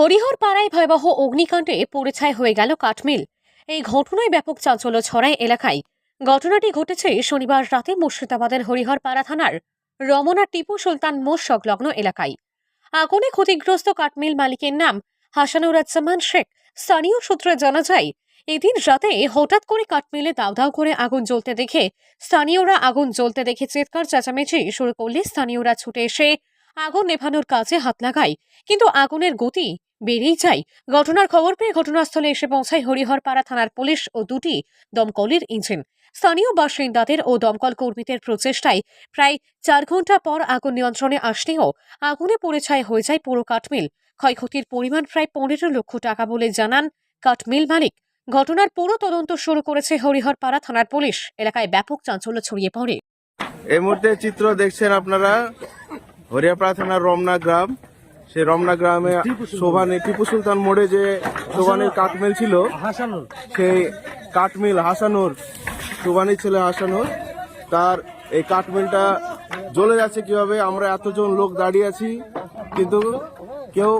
হরিহর পাড়ায় ভয়াবহ অগ্নিকাণ্ডে পরিছায় হয়ে গেল কাঠমিল। এই ঘটনায় ব্যাপক চাঞ্চল্য ছড়ায় এলাকায়। ঘটনাটি ঘটেছে শনিবার রাতে মুর্শিদাবাদের হরিহর পাড়া থানার রমনা টিপু সুলতান মোড় সংলগ্ন এলাকায়। আগুনে ক্ষতিগ্রস্ত কাঠমিল মালিকের নাম হাসানুরাজ্জামান শেখ। স্থানীয় সূত্রে জানা যায়, এদিন রাতে হঠাৎ করে কাঠমিলে দাউ দাউ করে আগুন জ্বলতে দেখে স্থানীয়রা আগুন জ্বলতে দেখে চিৎকার চেঁচামেচি শুরু করলে স্থানীয়রা ছুটে এসে আগুন নেভানোর কাজে হাত লাগায়। কিন্তু আগুনের গতি বেড়েই যায় ঘটনার খবর পেয়ে ঘটনাস্থলে এসে পৌঁছায় হরিহরপাড়া থানার পুলিশ ও দুটি দমকলের ইঞ্জিন। স্থানীয় বাসিন্দাদের ও দমকল কর্মীদের প্রচেষ্টায় প্রায় চার ঘণ্টা পর আগুন নিয়ন্ত্রণে আসলেও আগুনে ছাই হয়ে যায় পুরো কাঠমিল। ক্ষয়ক্ষতির পরিমাণ প্রায় পনেরো লক্ষ টাকা বলে জানান কাঠমিল মালিক। ঘটনার পুরো তদন্ত শুরু করেছে হরিহরপাড়া থানার পুলিশ। এলাকায় ব্যাপক চাঞ্চল্য ছড়িয়ে পড়ে। এই মুহূর্তে চিত্র দেখছেন আপনারা? হরিয়াপাড়া থানার রমনা গ্রাম। সেই রমনা গ্রামে শোভানি টিপু সুলতান মোড়ে যে শোভানির কাঠমিল ছিল হাসানুর। সেই কাঠমিল হাসানুর শোভানির ছেলে হাসানুর তার এই কাঠমিলটা জ্বলে যাচ্ছে কীভাবে আমরা এতজন লোক দাঁড়িয়ে আছি কিন্তু কেউ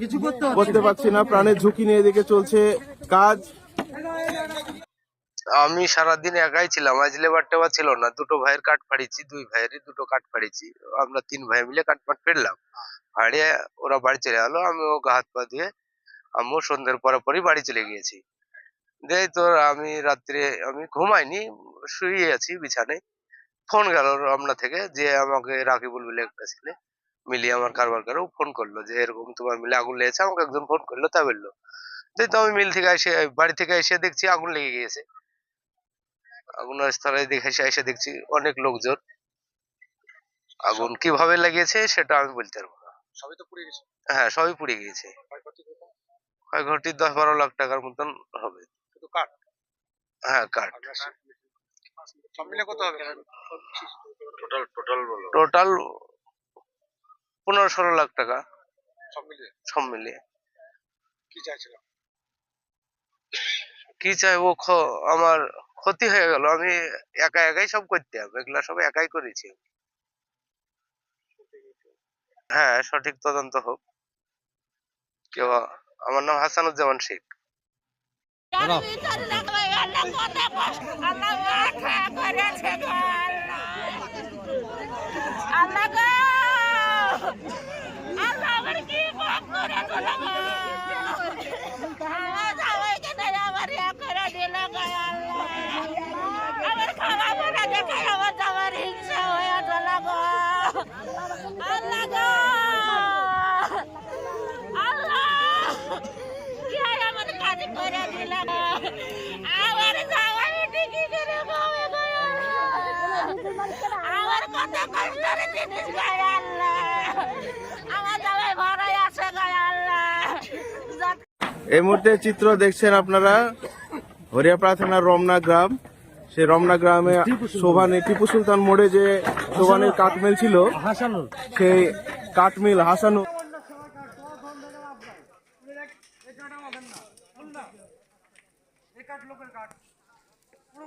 কিছু করতে করতে পারছি না প্রাণের ঝুঁকি নিয়ে এদিকে চলছে কাজ। আমি সারাদিন একাই ছিলাম আজ লেবার টেবার ছিল না দুটো ভাইয়ের কাঠ ফাড়িছি দুই ভাইয়েরই দুটো কাঠ ফাড়িছি আমরা তিন ভাই মিলে কাঠ ফাট ফেললাম। ফাড়িয়ে ওরা বাড়ি চলে গেলো, আমি ও হাত পা দিয়ে আমিও সন্ধ্যের পরে পরই বাড়ি চলে গিয়েছি। দেই তোর আমি রাত্রে আমি ঘুমাইনি শুয়ে আছি বিছানায়। ফোন গেল রমনা থেকে যে আমাকে রাকিবুল বলে একটা ছেলে মিলিয়ে আমার কারবার করে ফোন করল যে এরকম তোমার মিলে আগুন লেগেছে, আমাকে একজন ফোন করল, তা বলল। তো আমি মিল থেকে এসে, বাড়ি থেকে এসে দেখছি আগুন লেগে গিয়েছে। আগুনের স্থলে দেখে এসে এসে দেখছি অনেক লোকজন। আগুন কীভাবে লাগিয়েছে সেটা আমি বলতে পারব সবই তো পুড়ে গেছে? হ্যাঁ সবই পুড়ে গিয়েছে। ক্ষয়ক্ষতি দশ বারো লাখ টাকার মতন হবে। শুধু কাঠ? হ্যাঁ কাঠ। সব মিলে কত হবে? টোটাল টোটাল বলো। টোটাল পনেরো ষোলো লাখ টাকা। সব মিলিয়ে? সব মিলিয়ে। কি চাইছিলাম কি চাইব খ- আমার ক্ষতি হয়ে গেল। আমি একা একাই সব করতে হবে। এগুলা সব একাই করেছি হ্যাঁ সঠিক তদন্ত হোক। কেউ আমার নাম হাসানুজ্জামান শেখ। করেছে এই মুহূর্তে চিত্র দেখছেন আপনারা হরিয়াপাড়া থানার রমনা গ্রাম। সেই রমনা গ্রামে শোভানি টিপু সুলতান মোড়ে যে শোভানির কাঠমিল ছিল, সেই কাঠমিল হাসানুর লোকের কাঠ পুরো